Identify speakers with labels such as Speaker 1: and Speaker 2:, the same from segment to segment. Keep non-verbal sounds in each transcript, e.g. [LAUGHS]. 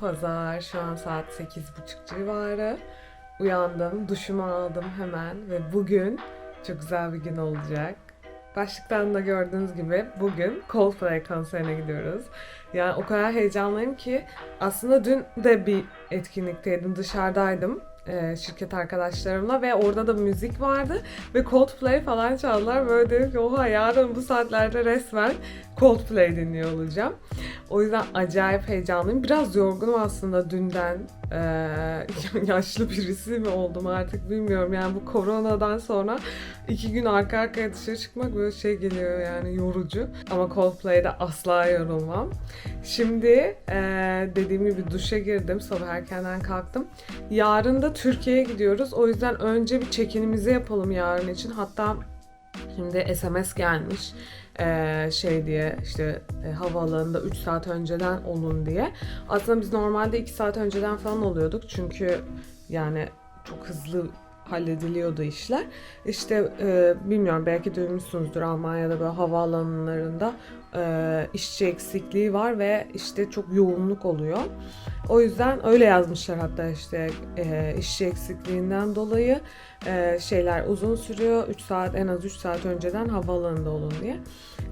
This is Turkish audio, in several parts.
Speaker 1: Pazar, şu an saat 8.30 civarı. Uyandım, duşumu aldım hemen ve bugün çok güzel bir gün olacak. Başlıktan da gördüğünüz gibi bugün Coldplay konserine gidiyoruz. Yani o kadar heyecanlıyım ki aslında dün de bir etkinlikteydim, dışarıdaydım e, şirket arkadaşlarımla ve orada da müzik vardı ve Coldplay falan çaldılar. Böyle dedim ki oha yarın bu saatlerde resmen Coldplay dinliyor olacağım. O yüzden acayip heyecanlıyım. Biraz yorgunum aslında dünden. Ee, [LAUGHS] yaşlı birisi mi oldum artık bilmiyorum. Yani bu koronadan sonra iki gün arka arkaya dışarı çıkmak böyle şey geliyor yani yorucu. Ama Coldplay'de asla yorulmam. Şimdi ee, dediğim gibi duşa girdim. Sabah erkenden kalktım. Yarın da Türkiye'ye gidiyoruz. O yüzden önce bir çekinimizi yapalım yarın için. Hatta şimdi SMS gelmiş ee, şey diye işte e, havaalanında 3 saat önceden olun diye. Aslında biz normalde 2 saat önceden falan oluyorduk çünkü yani çok hızlı hallediliyordu işler. İşte e, bilmiyorum belki duymuşsunuzdur Almanya'da böyle havaalanlarında e, işçi eksikliği var ve işte çok yoğunluk oluyor. O yüzden öyle yazmışlar hatta işte e, işçi eksikliğinden dolayı e, şeyler uzun sürüyor. 3 saat en az 3 saat önceden havaalanında olun diye.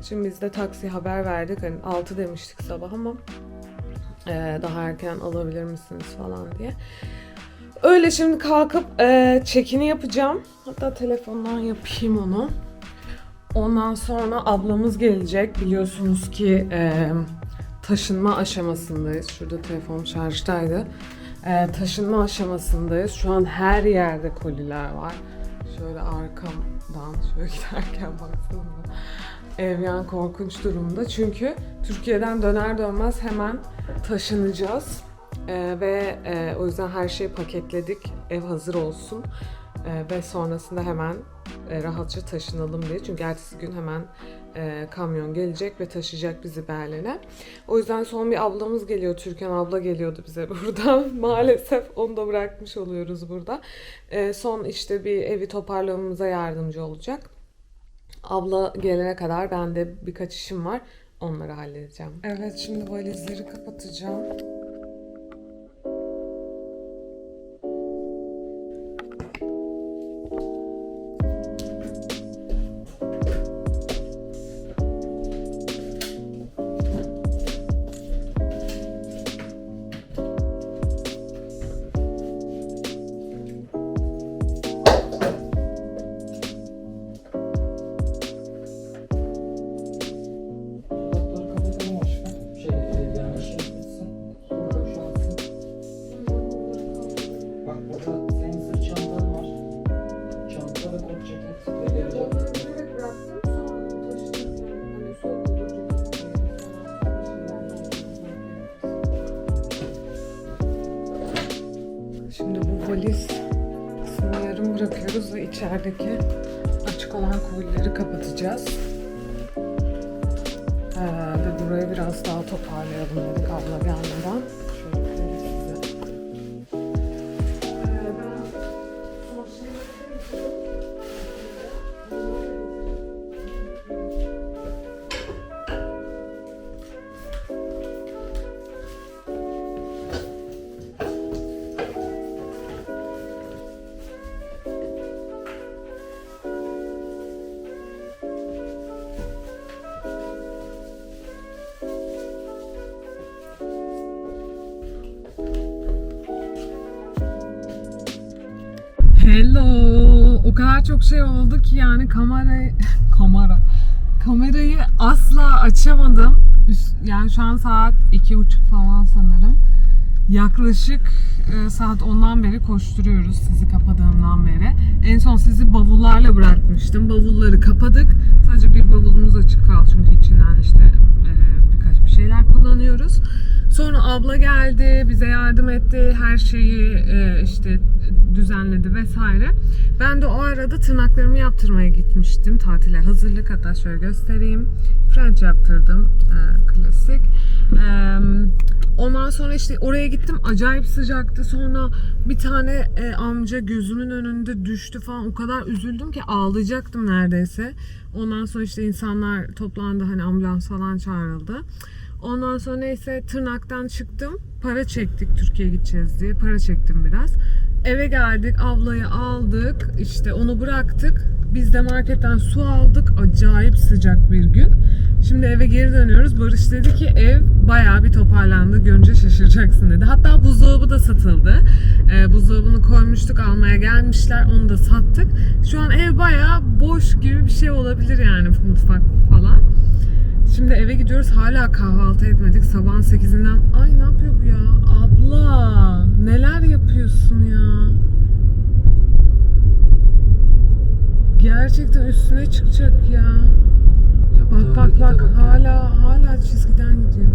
Speaker 1: Şimdi biz de taksi haber verdik. Hani 6 demiştik sabah ama e, daha erken alabilir misiniz falan diye. Öyle şimdi kalkıp e, çekini yapacağım. Hatta telefondan yapayım onu. Ondan sonra ablamız gelecek. Biliyorsunuz ki e, taşınma aşamasındayız. Şurada telefon şarjdaydı. E, taşınma aşamasındayız. Şu an her yerde koliler var. Şöyle arkamdan şöyle [LAUGHS] giderken baksanıza. Ev yani korkunç durumda. Çünkü Türkiye'den döner dönmez hemen taşınacağız. Ee, ve e, o yüzden her şeyi paketledik. Ev hazır olsun. Ee, ve sonrasında hemen e, rahatça taşınalım diye. Çünkü ertesi gün hemen e, kamyon gelecek ve taşıyacak bizi Berlin'e. O yüzden son bir ablamız geliyor. Türkan abla geliyordu bize [LAUGHS] burada. Maalesef onu da bırakmış oluyoruz burada. E, son işte bir evi toparlamamıza yardımcı olacak. Abla gelene kadar bende birkaç işim var. Onları halledeceğim. Evet şimdi valizleri kapatacağım. İçerideki açık olan kolileri kapatacağız. Ee, ve burayı biraz daha toparlayalım dedik abla gelmeden. Hello. O kadar çok şey oldu ki yani kamerayı [LAUGHS] kamera kamerayı asla açamadım. Üst- Yani şu an saat iki buçuk falan sanırım. Yaklaşık e, saat 10'dan beri koşturuyoruz sizi kapadığımdan beri. En son sizi bavullarla bırakmıştım. Bavulları kapadık. Sadece bir bavulumuz açık kaldı çünkü içinden işte birkaç bir şeyler kullanıyoruz. Sonra abla geldi, bize yardım etti, her şeyi e, işte düzenledi vesaire. Ben de o arada tırnaklarımı yaptırmaya gitmiştim tatile hazırlık hatta şöyle göstereyim. French yaptırdım, e, klasik. E, ondan sonra işte oraya gittim, acayip sıcaktı. Sonra bir tane e, amca gözümün önünde düştü falan. O kadar üzüldüm ki ağlayacaktım neredeyse. Ondan sonra işte insanlar toplandı, hani ambulans falan çağrıldı. Ondan sonra neyse tırnaktan çıktım. Para çektik Türkiye'ye gideceğiz diye. Para çektim biraz. Eve geldik, ablayı aldık. işte onu bıraktık. Biz de marketten su aldık. Acayip sıcak bir gün. Şimdi eve geri dönüyoruz. Barış dedi ki ev bayağı bir toparlandı. Görünce şaşıracaksın dedi. Hatta buzdolabı da satıldı. Ee, buzdolabını koymuştuk almaya gelmişler. Onu da sattık. Şu an ev bayağı boş gibi bir şey olabilir yani mutfak falan. Şimdi eve gidiyoruz. Hala kahvaltı etmedik. Sabahın 8'inden. Ay ne yapıyor bu ya? Abla neler yapıyorsun ya? Gerçekten üstüne çıkacak ya. Bak bak bak hala hala çizgiden gidiyor.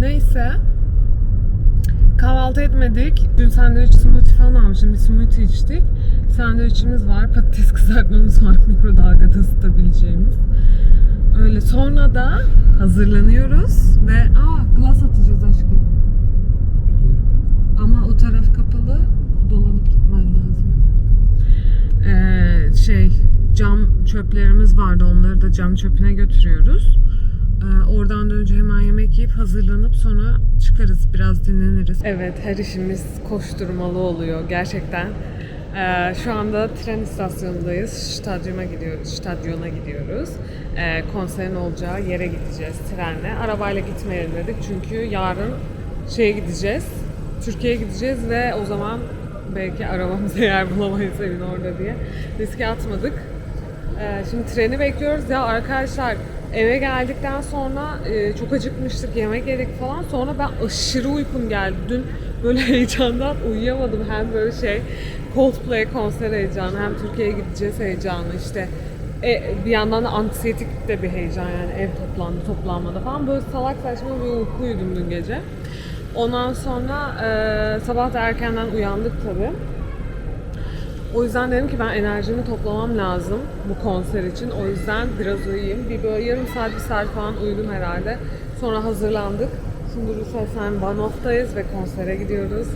Speaker 1: Neyse. Kahvaltı etmedik. Dün sandviç smoothie falan almışım. Bir smoothie içtik. Sandviçimiz var. Patates kızartmamız var. [LAUGHS] Mikrodalgada ısıtabileceğimiz. Öyle sonra da hazırlanıyoruz ve aa glass atacağız aşkım. Ama o taraf kapalı. Dolanıp gitmen lazım. Ee, şey cam çöplerimiz vardı. Onları da cam çöpüne götürüyoruz. Ee, oradan da önce hemen yemek yiyip hazırlanıp sonra çıkarız. Biraz dinleniriz. Evet her işimiz koşturmalı oluyor gerçekten. Ee, şu anda tren istasyonundayız. Stadyuma gidiyoruz. Stadyona gidiyoruz. Ee, konserin olacağı yere gideceğiz trenle. Arabayla gitmeyelim dedik çünkü yarın şeye gideceğiz. Türkiye'ye gideceğiz ve o zaman belki arabamıza [LAUGHS] yer bulamayız evin orada diye riske atmadık. Ee, şimdi treni bekliyoruz. Ya arkadaşlar eve geldikten sonra e, çok acıkmıştık yemek yedik falan. Sonra ben aşırı uykum geldi. Dün böyle [LAUGHS] heyecandan uyuyamadım. Hem böyle şey Coldplay konser heyecanı hem Türkiye'ye gideceğiz heyecanı işte. E, bir yandan da anksiyetik de bir heyecan yani ev toplandı toplanmadı falan. Böyle salak saçma bir uyku uyudum dün gece. Ondan sonra e, sabah da erkenden uyandık tabii. O yüzden dedim ki ben enerjimi toplamam lazım bu konser için. O yüzden biraz uyuyayım. Bir böyle yarım saat, bir saat falan uyudum herhalde. Sonra hazırlandık. Şimdi Rüsselsen Van Off'tayız ve konsere gidiyoruz.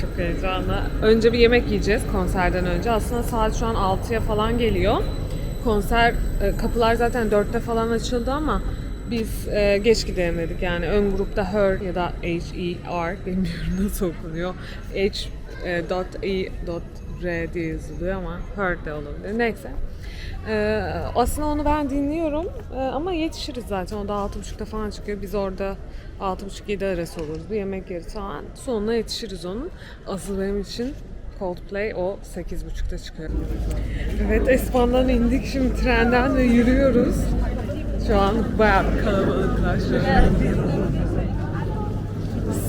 Speaker 1: Çok heyecanlı. Önce bir yemek yiyeceğiz konserden önce. Aslında saat şu an 6'ya falan geliyor. Konser, e, kapılar zaten 4'te falan açıldı ama biz e, geç gidelim dedik. Yani ön grupta Her ya da H-E-R bilmiyorum [LAUGHS] nasıl okunuyor. H e, dot E dot R diye yazılıyor ama Her de olabilir. Neyse. E, aslında onu ben dinliyorum E, ama yetişiriz zaten. O da 6.30'da falan çıkıyor. Biz orada 6.30-7 arası oluruz. Bir yemek yeriz falan. Sonuna yetişiriz onun. Asıl benim için Coldplay o 8.30'da çıkıyor. Evet Espan'dan indik şimdi trenden ve yürüyoruz. Şu an bayağı bir an.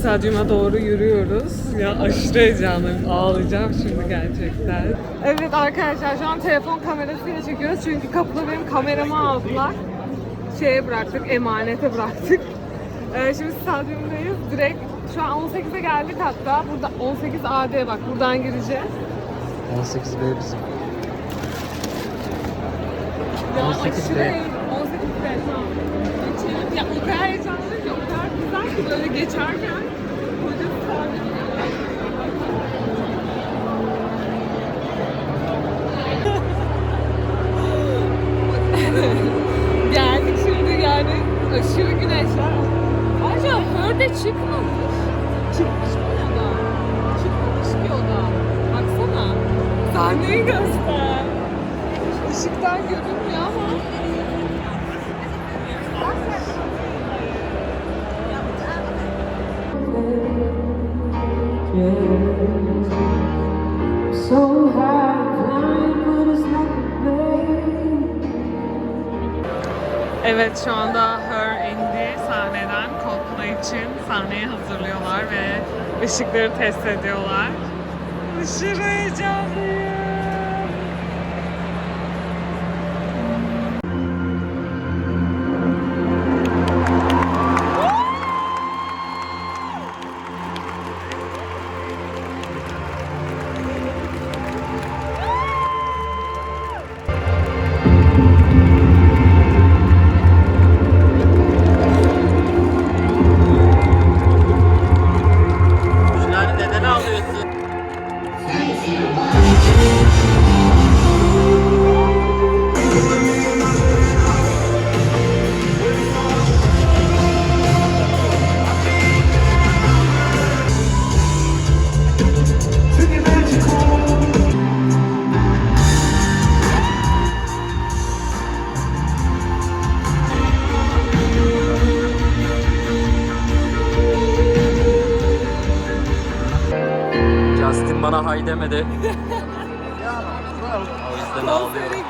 Speaker 1: Stadyuma doğru yürüyoruz. Ya aşırı heyecanlıyım. Ağlayacağım şimdi gerçekten. Evet arkadaşlar şu an telefon kamerasıyla çekiyoruz. Çünkü kapıda benim kameramı aldılar. Şeye bıraktık, emanete bıraktık. Ee, şimdi stadyumdayız. Direkt şu an 18'e geldik hatta. Burada 18 AD bak buradan gireceğiz.
Speaker 2: 18B bizim.
Speaker 1: Ya
Speaker 2: 18
Speaker 1: aşırı
Speaker 2: B.
Speaker 1: heyecan- 18 B tamam. Geçelim. Ya o kadar heyecanlıyım ki o kadar güzel ki böyle geçerken. [LAUGHS] Geldik şimdi yani aşırı güneşler. Ayrıca Hörde çıkmamış. Çıkmış mı ya da? Çıkmamış ki o da. Baksana. Sahneyi göster. Işıktan görünmüyor ama. Evet şu anda Her indi sahneden Coldplay için sahneyi hazırlıyorlar ve ışıkları test ediyorlar. Aşırı heyecanlıyım.
Speaker 2: Thank you. Bana hay demedi. [LAUGHS] o yüzden ağlıyorum.